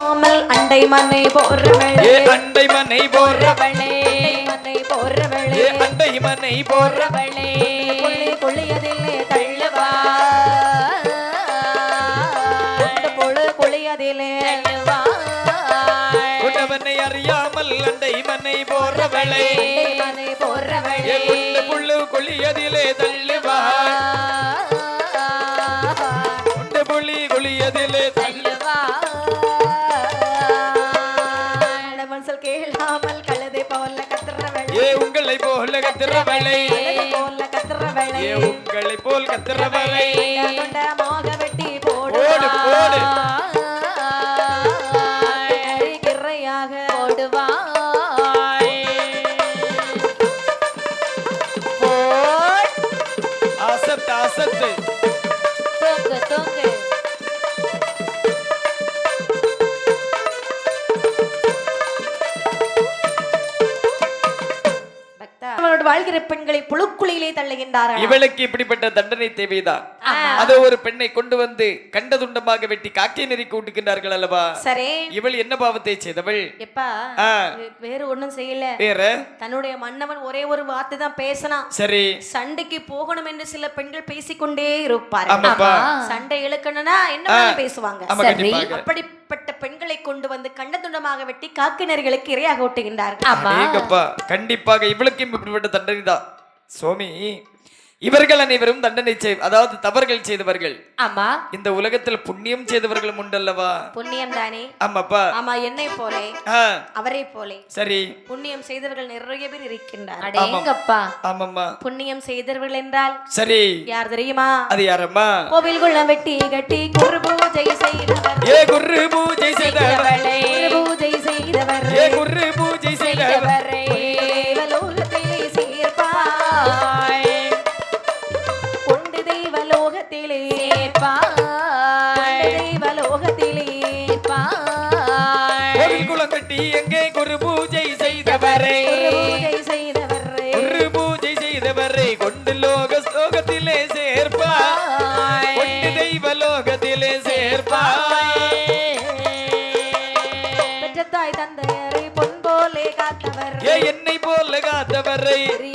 AMOLED அண்டை மனை போறவளே அண்டை மனை போற போறவளே மனை போறவளே அண்டை மனை போற போறவளே கொள்ளி கொள்ளியதில்லை தள்ளுவா. பொழு கொள்ளியதில்லை தள்ளுவா. குண்டவனை அறியாமல் அண்டை மனை போறவளை மனை போறவளே கொளியதிலே தள்ளுவாள் உங்களை போல கத்திரவளை ஏ உங்களை போல் கத்திரவளை வெட்டி போடு போடு, போடு. கிரையாக போடுவா அசத்து அசத்து. தூங்கு தூங்கு. வாழ்கிற பெண்களை புழுக்குழியிலே தள்ளுகின்றார்கள்? இவளுக்கு இப்படிப்பட்ட தண்டனை தேவைதான். அது ஒரு பெண்ணை கொண்டு வந்து கண்ட துண்டமாக வெட்டி காக்கை நெறிக்கு விட்டுக்கின்றார்கள் அல்லவா? சரி. இவள் என்ன பாவத்தை செய்தவள்? எப்பா வேறு ஒண்ணும் செய்யல. வேற? தன்னுடைய மன்னவன் ஒரே ஒரு வார்த்தை தான் பேசினான். சரி. சண்டைக்கு போகணும் என்று சில பெண்கள் பேசிக்கொண்டே ஆமாப்பா. சண்டை இழுக்கணும்னா என்ன பேசுவாங்க? அப்படிப்பட்ட பெண்களை கொண்டு வந்து கண்டதுண்டமாக வெட்டி காக்கினர்களுக்கு இரையாக ஓட்டுகின்றார்கள். கண்டிப்பாக இவளுக்கும் இப்படிப்பட்ட தண்டனை தான் சுவாமி இவர்கள் அனைவரும் தண்டனை செய் அதாவது தவறுகள் செய்தவர்கள். ஆமா. இந்த உலகத்தில் புண்ணியம் செய்தவர்களும் உண்டல்லவா? புண்ணியம் தானே. ஆமாப்பா. ஆமா என்னை போலே. அவரை போலே. சரி. புண்ணியம் செய்தவர்கள் நிறைய பேர் இருக்கின்றார் அடேங்கப்பா. ஆமாம்மா. புண்ணியம் செய்தவர்கள் என்றால் சரி. யார் தெரியுமா? அது யாரம்மா? கோவில் குள்ள வெட்டி கட்டி குரு பூஜை செய்தவர். ஏ குரு பூஜை செய்தவர். குரு பூஜை செய்தவரே. குரு பூஜை செய்தவரை. கொண்டு லோக ஸ்லோகத்திலே சேர்ப்பாய். கொண்டு தெய்வ லோகத்திலே சேர்ப்பாய். பெற்ற தாய் தந்தையரை பொன் போலே காத்தவர். என்னை போல காத்தவரை.